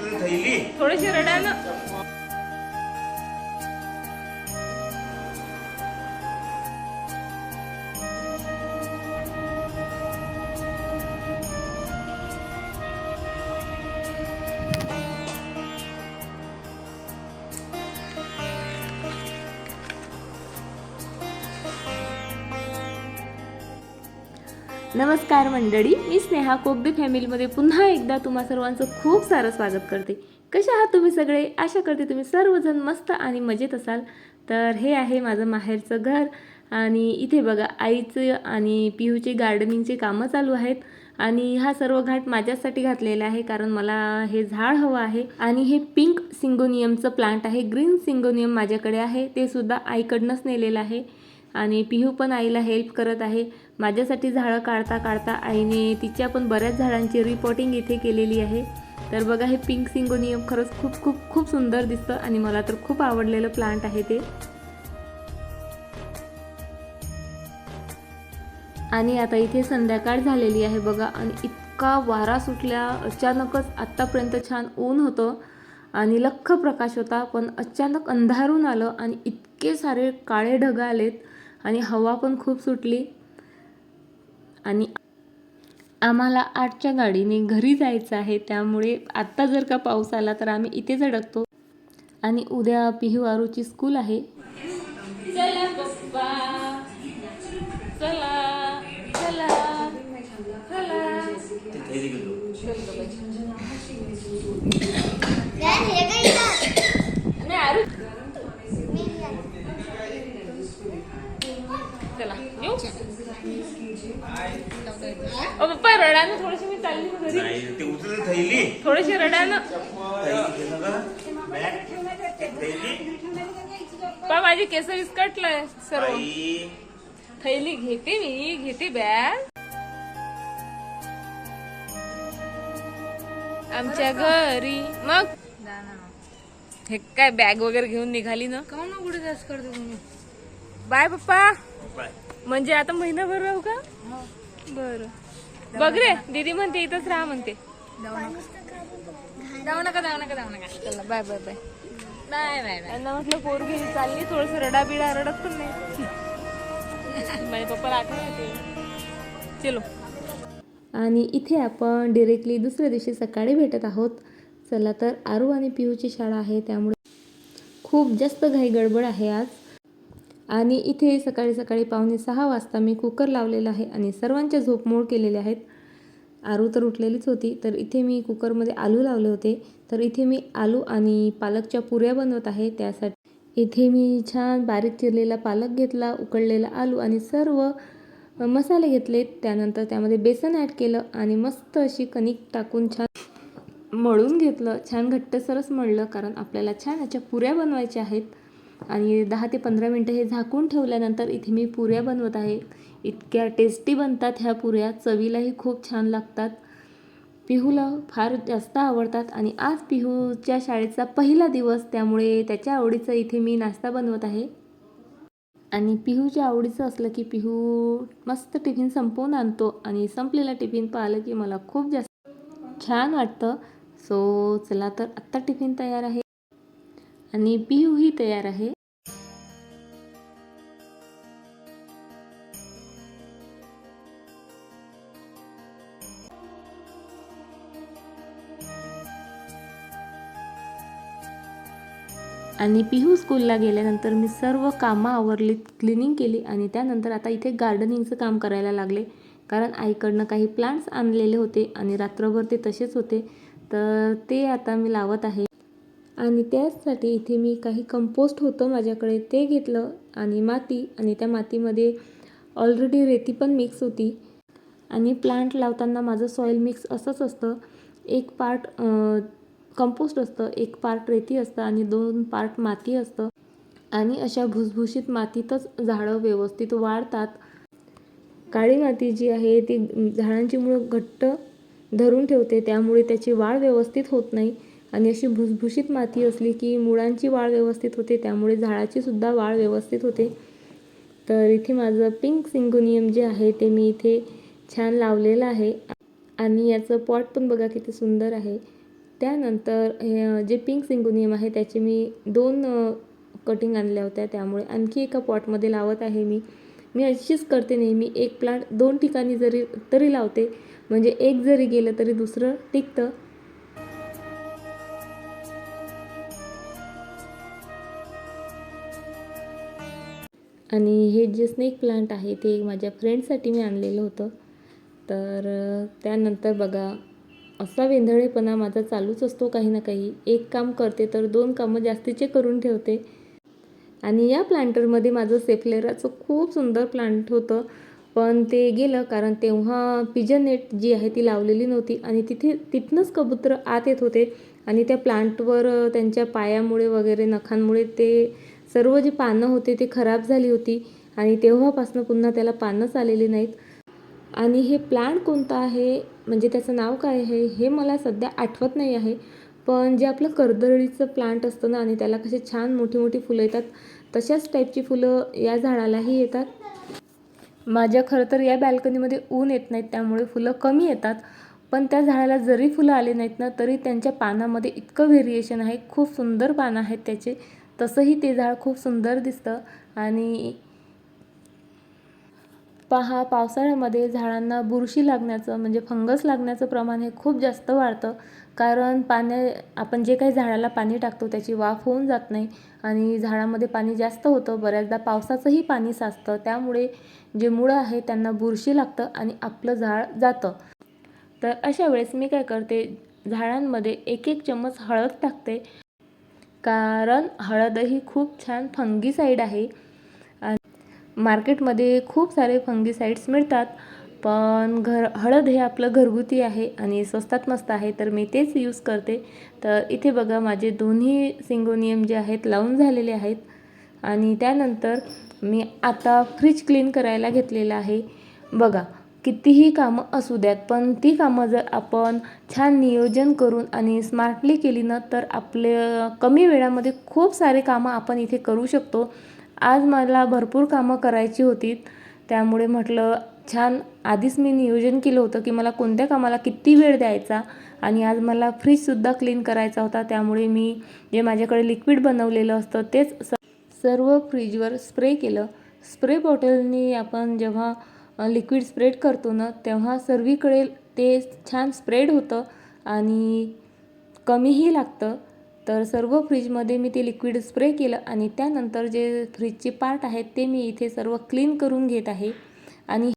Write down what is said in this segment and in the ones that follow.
उचल थैली। थोडेसे नमस्कार मंडळी मी स्नेहा कोगदे फॅमिलीमध्ये पुन्हा एकदा तुम्हा सर्वांचं खूप सारं स्वागत करते. कसे आहात तुम्ही सगळे? आशा करते तुम्ही सर्वजण मस्त आणि मजेत असाल. तर हे आहे माझं माहेरचं घर आणि इथे बघा आईचं आणि पिहूचे गार्डनिंगचे कामं चालू आहेत आणि हा सर्व घाट माझ्यासाठी घातलेला आहे कारण मला हे झाड हवं आहे आणि हे पिंक सिंगोनियमचं प्लांट आहे. ग्रीन सिंगोनियम माझ्याकडे आहे. ते सुद्धा आईकडनंच नेलेलं आहे. आणि पिहू पण आईला हेल्प करत आहे. माझ्यासाठी झाडं काढता काढता आईने तिच्या पण बऱ्याच झाडांची रिपोर्टिंग इथे केलेली आहे. तर बघा हे पिंक सिंगोनियम खरंच खूप खूप खूप सुंदर दिसतं आणि मला तर खूप आवडलेलं प्लांट आहे ते. आणि आता इथे संध्याकाळ झालेली आहे बघा आणि इतका वारा सुटल्या अचानकच आत्तापर्यंत छान ऊन होतं आणि लख्ख प्रकाश होता पण अचानक अंधारून आलं आणि इतके सारे काळे ढग आलेत. आणि हवा पण खूप सुटली. आणि आम्हाला आठच्या गाडीने घरी जायचं आहे त्यामुळे आत्ता जर का पाऊस आला तर आम्ही इथेच अडकतो आणि उद्या पिहू आरूची स्कूल आहे. चला चला. चला. चला ते थैली घेतो नाही आरू चला येऊ पप्पा रडानं थोडीशी मी चालली ना घरी. नाही ते उचल थैली. थोडीशी रडानं थैली घेतो का बॅग. थैली. पप्पा माझी केस विस्कटलंय सर्व. थैली घेते मी घेते बॅग. आमच्या घरी. मग? हे काय बॅग वगैरे घेऊन निघाली ना? का ना कुठे जास्त करतो तुम्ही? बाय पप्पा. बाय. म्हणजे आता महिनाभर राहू का? बर. बघ रे दीदी म्हणते इथंच राहा म्हणते. जाऊ नका. जाऊ नका जाऊ नका जाऊ नका. चला bye bye bye. Bye bye त्यांना म्हटलं पोरगी चालली थोडस रडा बिडा रडत पण नाही. माझ्या पप्पाला आठवण चलो. आणि इथे आपण डिरेक्टली दुसऱ्या दिवशी सकाळी भेटत आहोत. चला तर आरू आणि पियूची शाळा आहे त्यामुळे खूप जास्त घाई गडबड आहे आज. आणि इथे सकाळी सकाळी पावणे सहा वाजता मी कुकर लावलेला आहे आणि सर्वांच्या झोपमोड केलेल्या आहेत. आरू तर उठलेलीच होती. तर इथे मी कुकरमध्ये आलू लावले होते. तर इथे मी आलू आणि पालकच्या पुऱ्या बनवत आहे. त्यासाठी इथे मी छान बारीक चिरलेला पालक घेतला उकळलेला आलू आणि सर्व मसाले घेतले. त्यानंतर त्यामध्ये बेसन ॲड केलं आणि मस्त अशी कणिक टाकून छान मळून घेतलं. छान घट्टसरच मळलं कारण आपल्याला छान याच्या पुऱ्या बनवायच्या आहेत. आणि दहा ते पंधरा मिनटं हे झाकून ठेवल्यानंतर इथे मी पुऱ्या बनवत आहे. इतक्या टेस्टी बनतात ह्या पुऱ्या. चवीलाही खूप छान लागतात. पिहूला फार जास्त आवडतात आणि आज पिहूच्या शाळेचा पहिला दिवस त्यामुळे त्याच्या आवडीचं इथे मी नाश्ता बनवत आहे. आणि पिहूच्या आवडीचं असलं की पिहू मस्त टिफिन संपवून आणतो आणि संपलेला टिफिन पाहिलं की मला खूप जास्त छान वाटतं. सो चला तर आत्ता टिफिन तयार आहे. आणि बिहूही तयार आहे. आणि पिहू स्कूलला गेल्यानंतर मी सर्व कामं आवरली क्लिनिंग केली आणि त्यानंतर आता इथे गार्डनिंगचं काम करायला लागले. कारण आईकडनं काही प्लांट्स आणलेले होते आणि रात्रभर ते तसेच होते. तर ते आता मी लावत आहे. आणि त्याचसाठी इथे मी काही कंपोस्ट होतं माझ्याकडे ते घेतलं आणि माती आणि त्या मातीमध्ये ऑलरेडी रेती पण मिक्स होती. आणि प्लांट लावताना माझं सॉईल मिक्स असंच असतं. एक पार्ट कंपोस्ट असतं एक पार्ट रेती असतं आणि दोन पार्ट माती असतं. आणि अशा भुसभुशीत मातीतच झाडं व्यवस्थित वाढतात. काळी माती जी आहे ती झाडांची मुळं घट्ट धरून ठेवते त्यामुळे त्याची वाढ व्यवस्थित होत नाही. आणि अशी भुसभुशीत माती असली की मुळांची वाढ व्यवस्थित होते त्यामुळे झाडाची सुद्धा वाढ व्यवस्थित होते. तर इथे माझं पिंक सिंगोनियम जे आहे ते मी इथे छान लावलेलं आहे. आणि याचं पॉट पण बघा किती सुंदर आहे. त्यानंतर हे जे पिंक सिंगोनियम आहे त्याचे मी दोन कटिंग आणल्या होत्या. त्यामुळे आणखी एका पॉटमध्ये लावत आहे मी. मी अशीच करते नेहमी. एक प्लांट दोन ठिकाणी जरी तरी लावते. म्हणजे एक जरी गेलं तरी दुसरं टिकतं. आणि हे जे स्नेक प्लांट आहे ते माझ्या फ्रेंडसाठी मी आणलेलं होतं. तर त्यानंतर बघा असा वेंधळेपणा माझा चालूच असतो काही ना काही. एक काम करते तर दोन कामं जास्तीचे करून ठेवते. आणि या प्लांटरमध्ये माझं सेफलेराचं खूप सुंदर प्लांट होतं. पण ते गेलं कारण तेव्हा पिजन नेट जी आहे ती लावलेली नव्हती आणि तिथे तिथनंच कबूतर आत येत होते. आणि त्या प्लांटवर त्यांच्या पायामुळे वगैरे नखांमुळे ते सर्व जी पानं होते ते खराब झाली होती आणि तेव्हापासून पुन्हा त्याला पानंच आलेली नाहीत. आणि हे प्लांट कोणतं आहे? म्हणजे त्याचं नाव काय आहे? हे मला सध्या आठवत नाही आहे. पण जे आपलं कर्दळीचं प्लांट असतं ना आणि त्याला कसे छान मोठी मोठी फुलं येतात तशाच टाईपची फुलं या झाडालाही येतात. माझ्या खरं तर या बॅल्कनीमध्ये ऊन येत नाहीत त्यामुळे फुलं कमी येतात. पण त्या झाडाला जरी फुलं आले नाहीत ना तरी त्यांच्या पानामध्ये इतकं व्हेरिएशन आहे खूप सुंदर पानं आहेत त्याचे. तसंही ते झाड खूप सुंदर दिसतं. आणि पहा पावसाळ्यामध्ये झाडांना बुरशी लागण्याचं म्हणजे फंगस लागण्याचं प्रमाण हे खूप जास्त वाढतं. कारण पाण्या आपण जे काही झाडाला पाणी टाकतो त्याची वाफ होऊन जात नाही. आणि झाडामध्ये पाणी जास्त होतं बऱ्याचदा पावसाचंही पाणी साचतं. त्यामुळे जे मुळं आहे त्यांना बुरशी लागतं आणि आपलं झाड जातं. तर अशा वेळेस मी काय करते झाडांमध्ये एक एक चम्मच हळद टाकते. कारण हळद ही खूप छान फंगीसाईड आहे. मार्केटमध्ये खूप सारे फंगीसाईड्स मिळतात. पण घर हळद हे आपलं घरगुती आहे आणि स्वस्तात मस्त आहे तर मी तेच यूज करते. तर इथे बघा माझे दोन्ही सिंगोनियम जे आहेत लावून झालेले आहेत. आणि त्यानंतर मी आता फ्रीज क्लीन करायला घेतलेलं आहे. बघा कितीही कामं असू द्यात पण ती कामं जर आपण छान नियोजन करून आणि स्मार्टली केली ना तर आपले कमी वेळामध्ये खूप सारे कामं आपण इथे करू शकतो. आज मला भरपूर कामं करायची होती त्यामुळे म्हटलं छान आधीच मी नियोजन केलं होतं की मला कोणत्या कामाला किती वेळ द्यायचा आणि आज मला फ्रीजसुद्धा क्लीन करायचा होता त्यामुळे मी जे माझ्याकडे लिक्विड बनवलेलं असतं तेच स सर्व फ्रीजवर स्प्रे केलं. स्प्रे बॉटलनी आपण जेव्हा लिक्विड स्प्रेड करतो ना तेव्हा सर्वीकडे ते छान स्प्रेड होतं आणि कमीही लागतं. तर सर्व फ्रीजमध्ये मी ते लिक्विड स्प्रे केलं आणि त्यानंतर जे फ्रीजचे पार्ट आहेत ते मी इथे सर्व क्लीन करून घेत आहे. आणि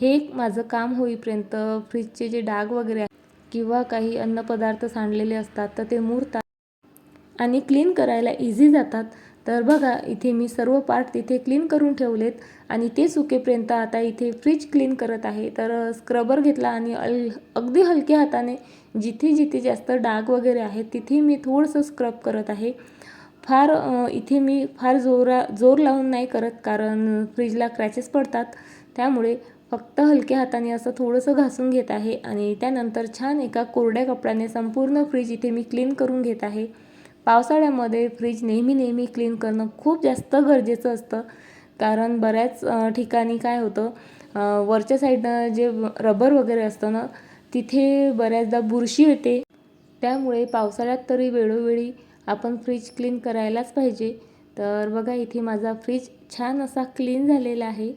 हे माझं काम होईपर्यंत फ्रीजचे जे डाग वगैरे आहेत किंवा काही अन्नपदार्थ सांडलेले असतात तर ते मुरतात आणि क्लीन करायला इझी जातात. तर बघा इथे मी सर्व पार्ट तिथे क्लीन करून ठेवलेत आणि ते सुकेपर्यंत आता इथे फ्रीज क्लीन करत आहे. तर स्क्रबर घेतला आणि अल अगदी हलक्या हाताने जिथे जिथे जास्त डाग वगैरे आहेत तिथे मी थोडंसं स्क्रब करत आहे. फार इथे मी फार जोरा जोर लावून नाही करत कारण फ्रीजला क्रॅचेस पडतात. त्यामुळे फक्त हलक्या हाताने असं थोडंसं घासून घेत आहे आणि त्यानंतर छान एका कोरड्या कपड्याने संपूर्ण फ्रीज इथे मी क्लीन करून घेत आहे. पावसाळ्यामध्ये फ्रीज नेहमी नेहमी क्लीन करणं खूप जास्त गरजेचं असतं. कारण बऱ्याच ठिकाणी काय होतं वरच्या साईडनं जे रबर वगैरे असतं ना तिथे बऱ्याचदा बुरशी येते. त्यामुळे पावसाळ्यात तरी वेळोवेळी आपण फ्रीज क्लीन करायलाच पाहिजे. तर बघा इथे माझा फ्रीज छान असा क्लीन झालेला आहे.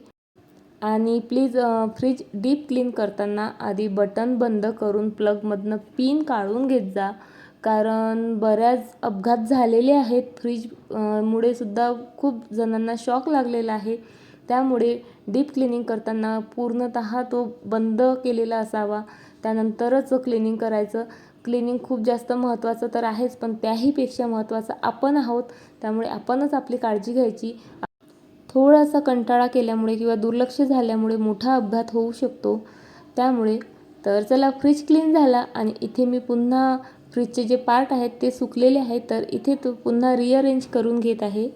आणि प्लीज फ्रीज डीप क्लीन करताना आधी बटन बंद करून प्लगमधनं पिन काढून घेत जा. कारण बऱ्याच अपघात झालेले आहेत. फ्रीज मुळे सुद्धा खूप जणांना शॉक लागलेला आहे. त्यामुळे डीप क्लिनिंग करताना पूर्णतः तो बंद केलेला असावा. त्यानंतरच क्लिनिंग करायचं. क्लिनिंग खूप जास्त महत्त्वाचं तर आहेच पण त्याहीपेक्षा महत्त्वाचं आपण आहोत. त्यामुळे आपणच आपली काळजी घ्यायची. थोडासा कंटाळा केल्यामुळे किंवा दुर्लक्ष झाल्यामुळे मोठा अपघात होऊ शकतो. त्यामुळे तर चला फ्रीज क्लीन झाला आणि इथे मी पुन्हा फ्रीजचे जे पार्ट आहेत ते सुकलेले आहेत तर इथे तो पुन्हा रिअरेंज करून घेत आहे.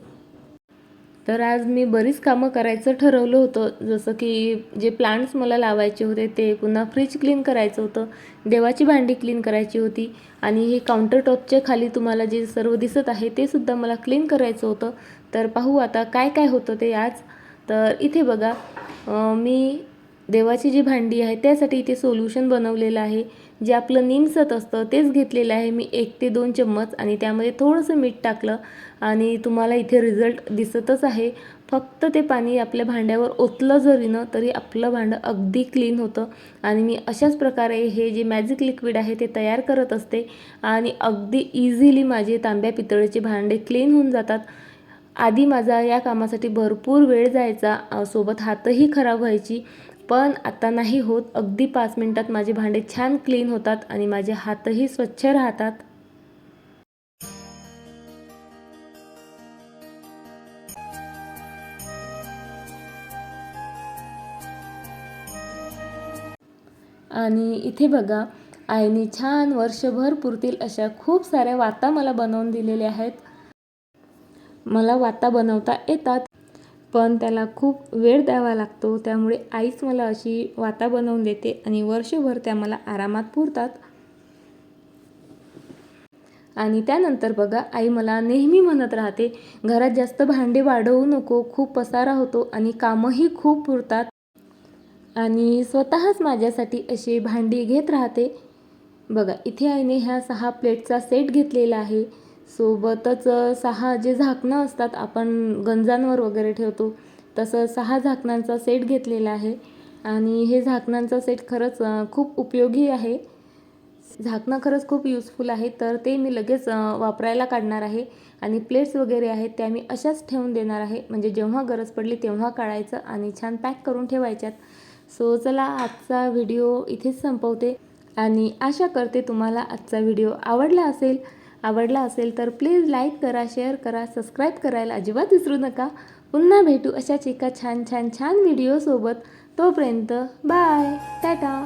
तर आज मी बरीच कामं करायचं ठरवलं होतं. जसं की जे प्लांट्स मला लावायचे होते ते पुन्हा फ्रीज क्लीन करायचं होतं. देवाची भांडी क्लीन करायची होती. आणि हे काउंटर टॉपच्या खाली तुम्हाला जे सर्व दिसत आहे ते सुद्धा मला क्लीन करायचं होतं. तर पाहू आता काय काय होतं ते आज. तर इथे बघा मी देवाची जी भांडी आहे त्यासाठी इथे सोल्युशन बनवलेलं आहे. जे आपलं निमसत असतं तेच घेतलेलं आहे. मी एक ते दोन चम्मच आणि त्यामध्ये थोडंसं मीठ टाकलं आणि तुम्हाला इथे रिझल्ट दिसतच आहे. फक्त ते पाणी आपल्या भांड्यावर ओतलं जरी न तरी आपलं भांडं अगदी क्लीन होतं आणि मी अशाच प्रकारे हे जे मॅजिक लिक्विड आहे ते तयार करत असते आणि अगदी इझिली माझे तांब्या पितळेचे भांडे क्लीन होऊन जातात. आधी माझा या कामासाठी भरपूर वेळ जायचा. सोबत हातही खराब व्हायची. पण आता नाही होत. अगदी पाच मिनटात माझे भांडे छान क्लीन होतात आणि माझे हातही स्वच्छ राहतात. आणि इथे बघा आईने छान वर्षभर पुरतील अशा खूप साऱ्या वाता मला बनवून दिलेल्या आहेत. मला वाता बनवता येतात. पण त्याला खूप वेळ द्यावा लागतो. त्यामुळे आईच मला अशी वाता बनवून देते आणि वर्षभर त्या मला आरामात पुरतात. आणि त्यानंतर बघा आई मला नेहमी म्हणत राहते घरात जास्त भांडे वाढवू नको खूप पसारा होतो आणि कामंही खूप पुरतात. आणि स्वतःच माझ्यासाठी अशी भांडी घेत राहते. बघा इथे आईने ह्या सहा प्लेटचा सेट घेतलेला आहे. सोबतच सहा जे झाकणं असतात आपण गंजांवर वगैरे ठेवतो तसं सहा झाकणांचा सेट घेतलेला आहे. आणि हे झाकणांचा सेट खरंच खूप उपयोगी आहे. झाकणं खरंच खूप यूजफुल आहे तर ते मी लगेच वापरायला काढणार आहे. आणि प्लेट्स वगैरे आहेत त्या मी अशाच ठेवून देणार आहे. म्हणजे जेव्हा गरज पडली तेव्हा काढायचं आणि छान पॅक करून ठेवायच्यात. सो चला आजचा व्हिडिओ इथेच संपवते. आणि आशा करते तुम्हाला आजचा व्हिडिओ आवडला असेल. आवडला असेल तर प्लीज लाईक करा शेअर करा सबस्क्राईब करायला अजिबात विसरू नका. पुन्हा भेटू अशाच एका छान छान छान व्हिडिओसोबत. तोपर्यंत बाय टाटा.